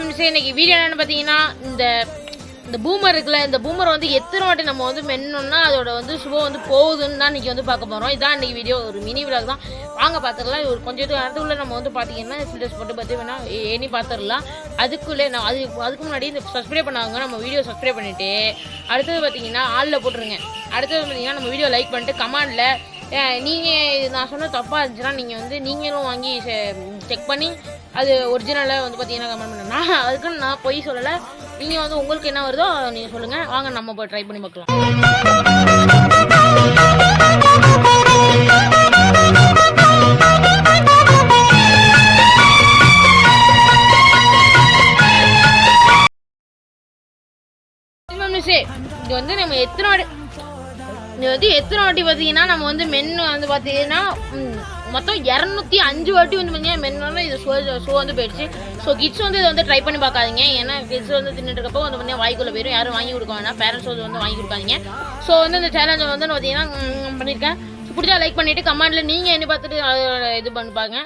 Miss இன்னைக்கு video என்னென்னு பார்த்தீங்கன்னா இந்த இந்த பூமர் இருக்குல்ல இந்த பூமர் வந்து எத்தனை வாட்டி நம்ம வந்து மென்னோம்னா அதோட வந்து சுபம் வந்து போகுதுன்னு தான் இன்னைக்கு வந்து பார்க்க போகிறோம் இதான் இன்னைக்கு வீடியோ ஒரு மினி விலாக் தான். வாங்க பார்த்துக்கலாம் ஒரு கொஞ்சம் நேரத்துக்குள்ளே நம்ம வந்து பார்த்தீங்கன்னா ஃபில்டர்ஸ் போட்டு பார்த்து வேணா பார்த்துடலாம் அதுக்குள்ளே நான் அது அதுக்கு முன்னாடி இந்த சப்ஸ்கிரைப் பண்ணாங்க நம்ம வீடியோ சப்ஸ்கிரைப் பண்ணிவிட்டு அடுத்தது பார்த்தீங்கன்னா ஆளில் போட்டுருங்க. அடுத்தது பார்த்தீங்கன்னா நம்ம வீடியோ லைக் பண்ணிட்டு கமெண்டில் நீங்கள் நான் சொன்ன தப்பாக இருந்துச்சுன்னா நீங்கள் வந்து நீங்களும் வாங்கி செக் பண்ணி அது ஒரிஜினலாக வந்து பார்த்தீங்கன்னா கமெண்ட் பண்ணுங்க நான் அதுக்குன்னு நான் பொய் சொல்லலை. நீங்கள் வந்து உங்களுக்கு என்ன வருதோ நீங்கள் சொல்லுங்கள் வாங்க நம்ம போய் ட்ரை பண்ணி பார்க்கலாம். மிஸ்ஸே இது வந்து நம்ம எத்தனை இது வந்து எத்தனை வாட்டி பார்த்தீங்கன்னா நம்ம வந்து மென்னு வந்து பார்த்தீங்கன்னா மொத்தம் இரநூத்தி அஞ்சு வாட்டி வந்து பார்த்தீங்கன்னா மென்னு இது ஷோ ஷோ வந்து போயிடுச்சு. ஸோ கிட்ஸ் வந்து இதை வந்து ட்ரை பண்ணி பார்க்காதீங்க. ஏன்னா கிட்ஸ் வந்து தின்னுட்டு இருக்கப்போ வந்து பார்த்தீங்கன்னா வாய்க்குள்ள போயிடும். யாரும் வாங்கி கொடுக்க வேணாம். பேரண்ட்ஸ் வந்து வந்து வாங்கி கொடுக்காதீங்க. ஸோ வந்து இந்த சேலஞ்சை வந்து நான் பார்த்தீங்கன்னா பண்ணியிருக்கேன். பிடிச்சா லைக் பண்ணிவிட்டு கமெண்ட்டில் நீங்கள் என்ன பார்த்துட்டு இது பண்ணி பாருங்க.